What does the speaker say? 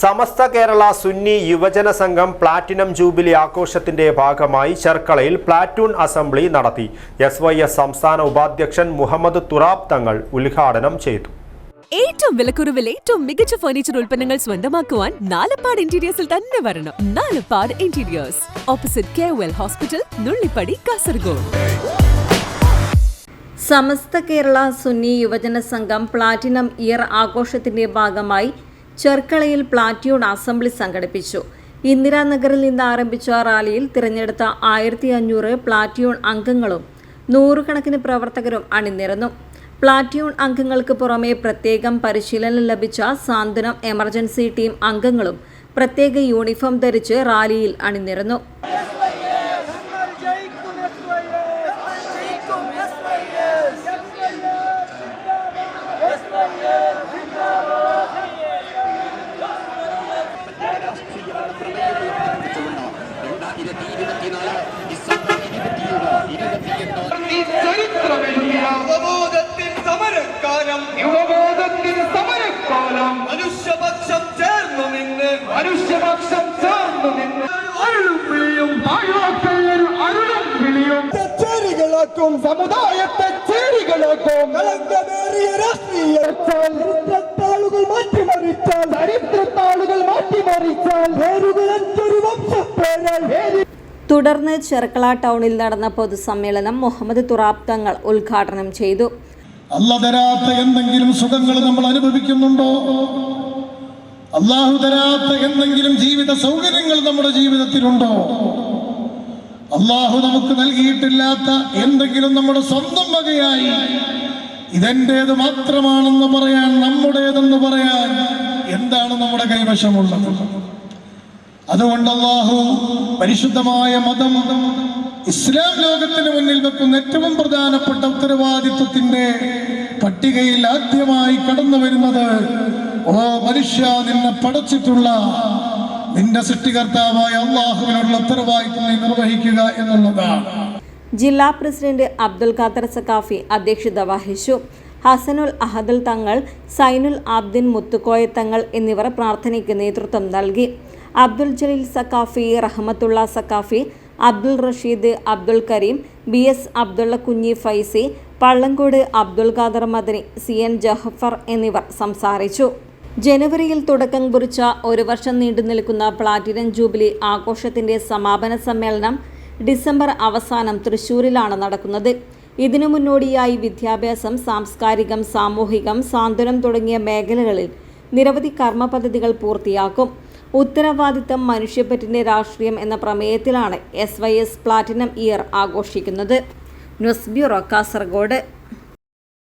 സമസ്ത Kerala Sunni Yuvajana Sangham platinum jubilee ആഘോഷത്തിന്റെ ഭാഗമായി ചെർക്കളയിൽ പ്ലാറ്റൂൺ അസംബ്ലി നടത്തി. എസ് വൈ എസ് സംസ്ഥാന ഉപാധ്യക്ഷൻ മുഹമ്മദ് തുറാബ് തങ്ങൾ ഉദ്ഘാടനം ചെയ്തു. ഏറ്റവും വിലക്കുറവിൽ ഏറ്റവും മികച്ച ഫർണിച്ചർ ഉൽപ്പന്നങ്ങൾ സ്വന്തമാക്കുവാൻ നാലപ്പാട് ഇന്റീരിയേഴ്സിൽ തന്നെ വരണം. Nalappad interiors opposite K Well hospital Nullippady Kasaragod. Samastha Kerala Sunni Yuvajana Sangham platinum year ആഘോഷത്തിന്റെ ഭാഗമായി ചെർക്കളയിൽ പ്ലാറ്റ്യൂൺ അസംബ്ലി സംഘടിപ്പിച്ചു. ഇന്ദിരാനഗറിൽ നിന്ന് ആരംഭിച്ച റാലിയിൽ തിരഞ്ഞെടുത്ത ആയിരത്തി അഞ്ഞൂറ് പ്ലാറ്റ്യൂൺ അംഗങ്ങളും നൂറുകണക്കിന് പ്രവർത്തകരും അണിനിരന്നു. പ്ലാറ്റ്യൂൺ അംഗങ്ങൾക്ക് പുറമെ പ്രത്യേകം പരിശീലനം ലഭിച്ച സാന്ത്വനം എമർജൻസി ടീം അംഗങ്ങളും പ്രത്യേക യൂണിഫോം ധരിച്ച് റാലിയിൽ അണിനിരന്നു. ഈ ചരിത്രമെഴുതിയ യുവബോധത്തിൻ സമരക്കാലം. യുവബോധത്തിന് സമരക്കാലം. മനുഷ്യപക്ഷം ചേർന്നു നിന്ന്. മനുഷ്യപക്ഷം ചേർന്നു നിന്ന്. അരുളും വിളിയും അരുളും വിളിയും ചേരികളാക്കും സമുദായത്തെ ചേരികളാക്കും കളങ്കമേറിയ രാഷ്ട്രീയ. തുടർന്ന് ചെർക്കള ടൗണിൽ നടന്ന പൊതുസമ്മേളനം മുഹമ്മദ് തുറാബ് തങ്ങൾ ഉദ്ഘാടനം ചെയ്തു. അല്ല തരാത്ത എന്തെങ്കിലും സുഖങ്ങൾ നമ്മൾ അനുഭവിക്കുന്നുണ്ടോ? അള്ളാഹു തരാത്ത എന്തെങ്കിലും ജീവിത സൗകര്യങ്ങൾ നമ്മുടെ ജീവിതത്തിലുണ്ടോ? അള്ളാഹു നമുക്ക് നൽകിയിട്ടില്ലാത്ത എന്തെങ്കിലും നമ്മുടെ സ്വന്തം വകയായി ഇതെന്റേത് മാത്രമാണെന്ന് പറയാൻ നമ്മുടേതെന്ന് പറയാൻ എന്താണ് നമ്മുടെ കൈവശമുള്ളത്? അതുകൊണ്ട് അള്ളാഹു പരിശുദ്ധമായ മതം ഇസ്ലാം ലോകത്തിന് മുന്നിൽ വെക്കുന്ന ഏറ്റവും പ്രധാനപ്പെട്ട ഉത്തരവാദിത്വത്തിന്റെ പട്ടികയിൽ ആദ്യമായി കടന്നു വരുന്നത് ഓ മനുഷ്യ നിന്നെ പടച്ചിട്ടുള്ള നിന്റെ സൃഷ്ടികർത്താവായ അള്ളാഹുവിനുള്ള ഉത്തരവാദിത്വം നിർവഹിക്കുക എന്നുള്ളതാണ്. ജില്ലാ പ്രസിഡന്റ് അബ്ദുൽ ഖാദർ സക്കാഫി അധ്യക്ഷത വഹിച്ചു. ഹസനുൽ അഹദൽ തങ്ങൾ സൈനുൽ ആബ്ദിൻ മുത്തുക്കോയ തങ്ങൾ എന്നിവർ പ്രാർത്ഥനയ്ക്ക് നേതൃത്വം നൽകി. Abdul Jaleel Saqafi Rahmathulla Saqafi Abdul Rasheed Abdul Kareem B S Abdulla Kunhi Faizy Pallangode Abdul Khader Madani C N Jahafar എന്നിവർ സംസാരിച്ചു. ജനുവരിയിൽ തുടക്കം കുറിച്ച ഒരു വർഷം നീണ്ടു നിൽക്കുന്ന പ്ലാറ്റിനം ജൂബിലി ആഘോഷത്തിന്റെ സമാപന സമ്മേളനം ഡിസംബർ അവസാനം തൃശൂരിലാണ് നടക്കുന്നത്. ഇതിനു മുന്നോടിയായി വിദ്യാഭ്യാസം സാംസ്കാരികം സാമൂഹികം സാന്ത്വനം തുടങ്ങിയ മേഖലകളിൽ നിരവധി കർമ്മ പദ്ധതികൾ പൂർത്തിയാക്കും. ഉത്തരവാദിത്തം മനുഷ്യപ്പറ്റിന്റെ രാഷ്ട്രീയം എന്ന പ്രമേയത്തിലാണ് S Y S platinum year ആഘോഷിക്കുന്നത്. News bureau Kasaragod.